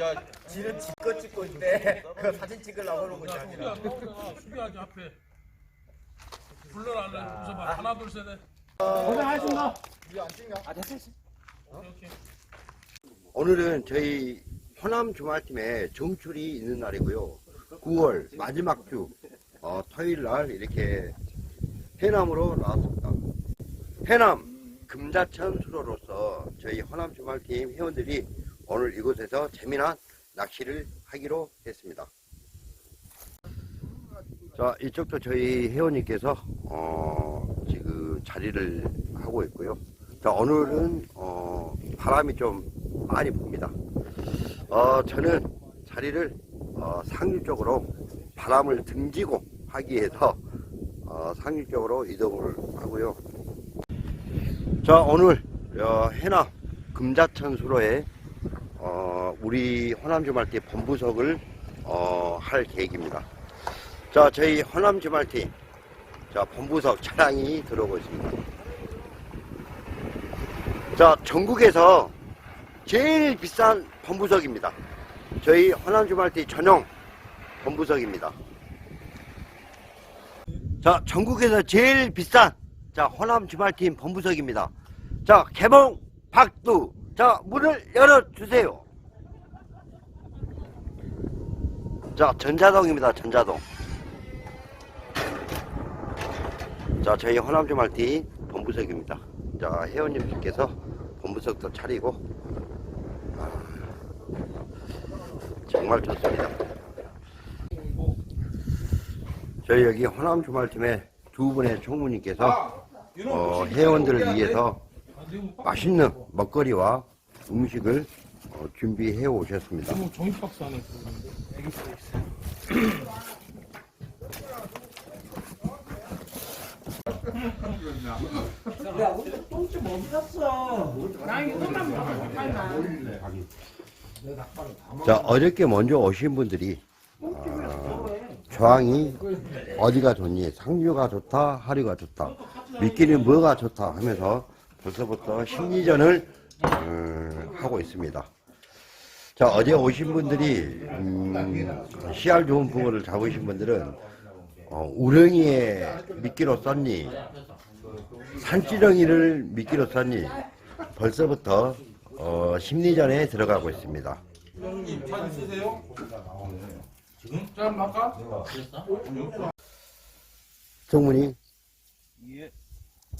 야, 지는 지껏 찍고 있는데 그 사진 찍으려고 그러는 것이 아니라. 수비하기 앞에 불러라 웃어봐 하나 둘 셋. 넷. 고생하셨습니다. 오케이 오케이. 오늘은 저희 호남 주말팀의 정출이 있는 날이고요. 9월 마지막 주 어, 토요일 날 이렇게 해남으로 나왔습니다. 해남 금자천 수로로서 저희 호남 주말팀 회원들이 오늘 이곳에서 재미난 낚시를 하기로 했습니다. 자 이쪽도 저희 회원님께서 어, 지금 자리를 하고 있고요. 자 오늘은 어, 바람이 좀 많이 붑니다. 어, 저는 자리를 어, 상류 쪽으로 바람을 등지고 하기 위해서 어, 상류 쪽으로 이동을 하고요. 자 오늘 어, 해남 금자천 수로에 어, 우리 호남 주말팀 본부석을 어, 할 계획입니다. 자 저희 호남 주말팀 자 본부석 차량이 들어오고 있습니다. 자 전국에서 제일 비싼 본부석입니다. 저희 호남주말티 전용 본부석입니다. 자, 전국에서 제일 비싼 자 호남주말팀 본부석입니다. 자, 개봉 박두. 자, 문을 열어주세요. 자, 전자동입니다. 전자동. 자, 저희 호남주말티 본부석입니다. 자, 회원님들께서 본부석도 차리고 정말 좋습니다. 저희 여기 호남 주말팀의 두 분의 총무님께서 어, 회원들을 위해서 맛있는 먹거리와 음식을 어, 준비해 오셨습니다. 종이 박스 안에 들어있는데 애기 써 있어. 자, 어저께 먼저 오신 분들이 아, 저항이 어디가 좋니? 상류가 좋다, 하류가 좋다, 미끼는 뭐가 좋다 하면서 벌써부터 심리전을 음, 하고 있습니다. 자, 어제 오신 분들이 음, 씨알 좋은 붕어를 잡으신 분들은 어, 우렁이에 미끼로 썼니? 산지렁이를 미끼로 썼니? 벌써부터 어, 심리전에 들어가고 있습니다. 짠 할까? 정문이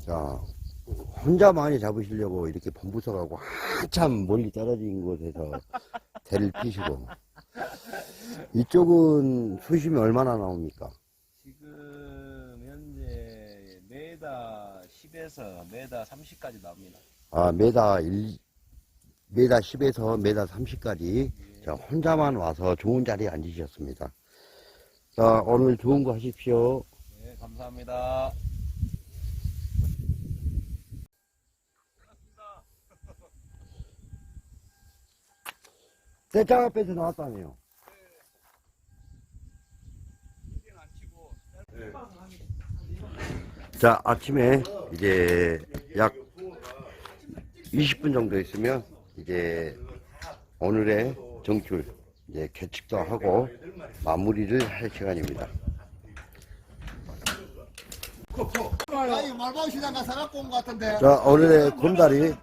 자 혼자 많이 잡으시려고 이렇게 본부석하고 한참 멀리 떨어진 곳에서 대를 피시고 이쪽은 수심이 얼마나 나옵니까? 지금 현재 메다 10에서 메다 30까지 나옵니다. 아 메다 1 메다 10에서 메다 30까지 자 혼자만 와서 좋은 자리에 앉으셨습니다. 자 오늘 좋은 거 하십시오. 네, 감사합니다. 세장 앞에서 나왔다네요. 자, 아침에 이제 약 20분 정도 있으면 이제 오늘의 정출, 이제 개측도 하고 마무리를 할 시간입니다. 아니 말바우 시장 가서 갖고 온 것 같은데 자, 오늘의 곰다리,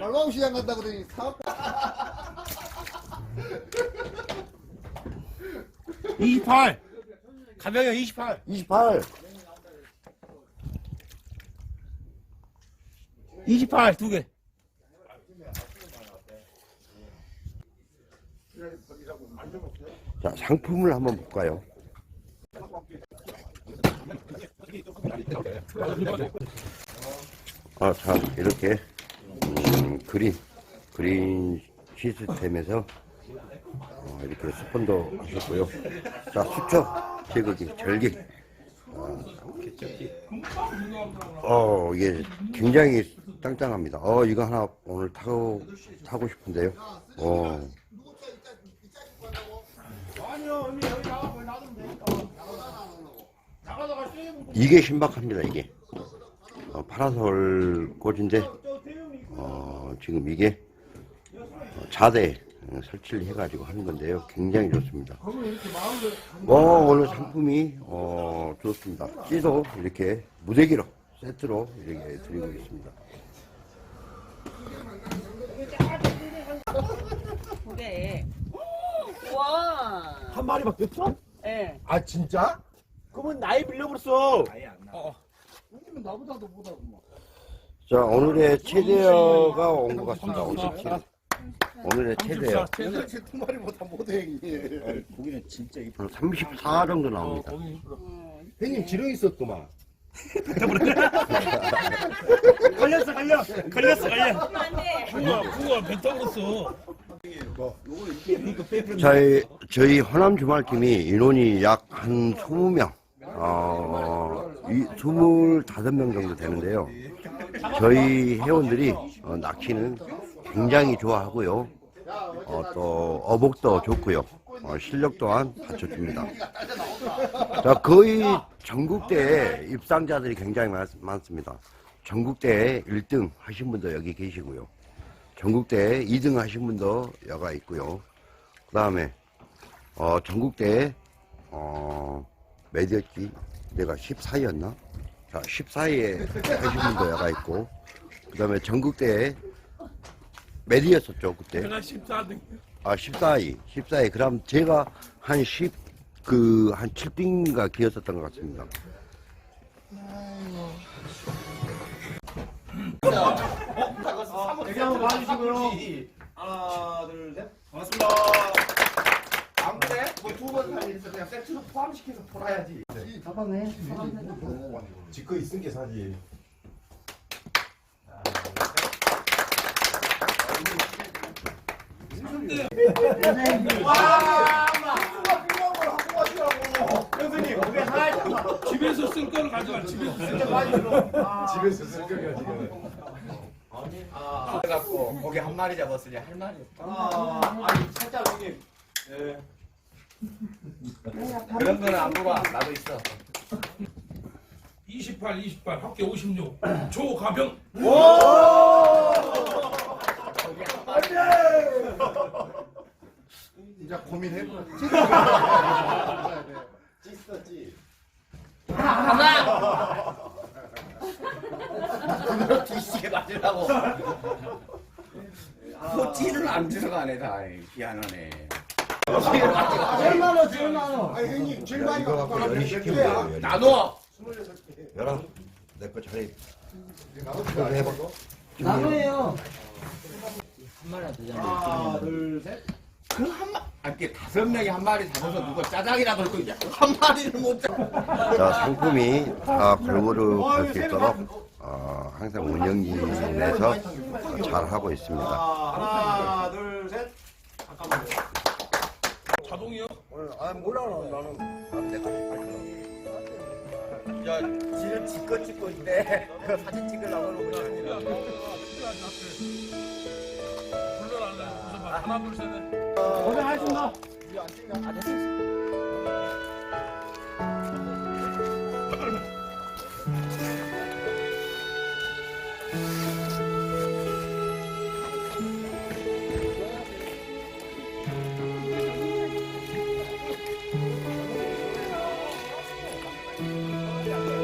말바우 시장 간다 그러니 사갖고 28. 가병이 28. 28, 28 두 개. 자, 상품을 한번 볼까요? 아, 자, 이렇게, 음, 그린, 그린 시스템에서, 어, 이렇게 스폰도 하셨고요. 자, 수초, 제거기, 절기. 어, 어, 이게 굉장히 짱짱합니다. 어, 이거 하나 오늘 타고, 타고 싶은데요. 어. 이게 신박합니다, 이게. 어, 파라솔 꽃인데, 어, 지금 이게 어, 자대 설치를 해가지고 하는 건데요. 굉장히 좋습니다. 뭐 오늘 상품이 어, 좋습니다. 찌도 이렇게 무대기로 세트로 이렇게 드리고 있습니다. 그래. 와. 한 마리밖에 없어? 예. 아 진짜? 그러면 나이 밀려버렸어. 형님은 나보다도 못하고 자 오늘의 최대어가 온 것 같습니다. 오늘 최대. 오늘의 최대어 34, 최대. 도대체 두 마리보다 못 해 형님 고기는 진짜 이쁘. 34 정도 어, 나옵니다. 거기 힘들어. 형님 지렁이 있었구만 걸렸어 걸려. 걸렸어 걸려. 안 돼. 붕어, 붕어 배 타버렸어. 저희, 저희 호남 주말팀이 인원이 약 한 20명, 어, 이 25명 정도 되는데요. 저희 회원들이 어, 낚시는 굉장히 좋아하고요. 어, 또 어복도 좋고요. 어, 실력 또한 받쳐줍니다. 자, 거의 전국대회 입상자들이 굉장히 많, 많습니다. 전국대회 1등 하신 분도 여기 계시고요. 전국대회 2등 하신 분도 여가 있고요. 그 다음에, 어, 전국대회, 어, 몇이었지? 내가 14위였나? 자, 14위에 하신 분도 여가 있고, 그 다음에 전국대회 몇이었었죠, 그때? 내가 14등. 아, 14위, 14위. 그럼 제가 한 10, 그, 한 7등인가 기었었던 것 같습니다. 여기 한번 봐주시고요. 하나 둘 셋. 반갑습니다. 안 그래? 뭐두번 살리니까 그냥 세트로 포함시켜서 팔아야지. 잡아내 지거 있은 게 사지. 형수님, 우리 하나 집에서 쓸 거를 가져가. 집에서 쓸 거. 집에서 쓸 거야 지금. 아, 그래갖고 고기 한 마리 잡았으니 할 말이 없다. 아, 아니 살짝 형님. 예. 그런 거는 안 물어. 나도 있어. 28, 28, 합계 56. 조가병. 이제 고민해봐 찢었지. 하나. 뒤시게 맞으라고. 포티를 안 들어가네 다. 희한하네. 얼마나 제일 많아 아니 형님 제일 많이 이거 갖고 갖고 열이 시키면 돼요, 열이. 나눠. 열아, 내거 자리. 그거 해봐. 나무예요. 하나, 둘, 셋. 그 한 마, 아, 이게 다섯 명이 한 마리 잡아서 누가 짜장이라도 할거 이제 한 마리를 못 잡. 자, 상품이 다 골고루 갈 수 있도록 어, 항상 운영진에서 잘 하고 있습니다. 하나, 둘, 셋. 자동이요? 아, 몰라, 나는 내가 야, 지금 지거 찍고 있는데 그 사진 찍으려고 그러는 거 셋. 넷. 고생하셨습니다 아, 됐어.